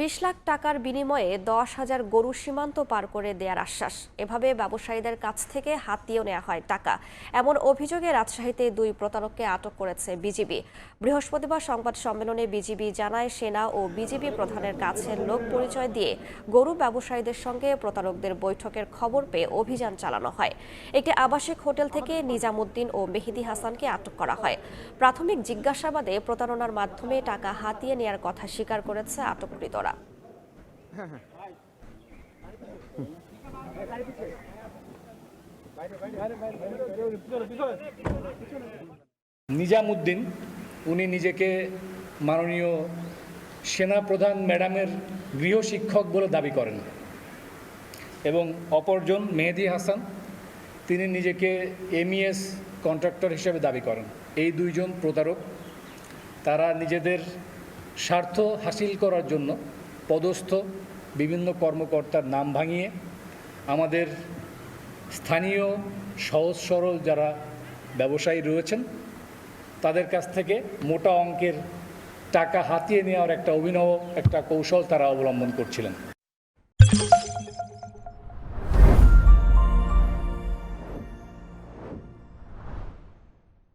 বিশ লাখ টাকার বিনিময়ে দশ হাজার গরু সীমান্ত পার করে দেওয়ার আশ্বাস। এভাবে ব্যবসায়ীদের কাছ থেকে হাতিয়েও নেওয়া হয় টাকা। এমন অভিযোগে রাজশাহীতে দুই প্রতারককে আটক করেছে বিজিবি। বৃহস্পতিবার সংবাদ সম্মেলনে বিজিবি জানায়, সেনা ও বিজিবি প্রধানের কাছের লোক পরিচয় দিয়ে গরু ব্যবসায়ীদের সঙ্গে প্রতারকদের বৈঠকের খবর পেয়ে অভিযান চালানো হয়। একটি আবাসিক হোটেল থেকে নিজামুদ্দিন ও মেহেদি হাসানকে আটক করা হয়। প্রাথমিক জিজ্ঞাসাবাদে প্রতারণার মাধ্যমে টাকা হাতিয়ে নেওয়ার কথা স্বীকার করেছে আটককৃতরা নিজামুদ্দিন, উনি নিজেকে মাননীয় সেনাপ্রধান ম্যাডামের গৃহশিক্ষক বলে দাবি করেন এবং অপরজন মেহেদি হাসান, তিনি নিজেকে এমইএস কন্ট্রাক্টর হিসেবে দাবি করেন। এই দুইজন প্রতারক, তারা নিজেদের স্বার্থ হাসিল করার জন্য পদস্থ বিভিন্ন কর্মকর্তার নাম ভাঙিয়ে আমাদের স্থানীয় সহজ সরল যারা ব্যবসায়ী রয়েছেন, তাদের কাছ থেকে মোটা অঙ্কের টাকা হাতিয়ে নেওয়ার একটা অভিনব একটা কৌশল তারা অবলম্বন করছিলেন।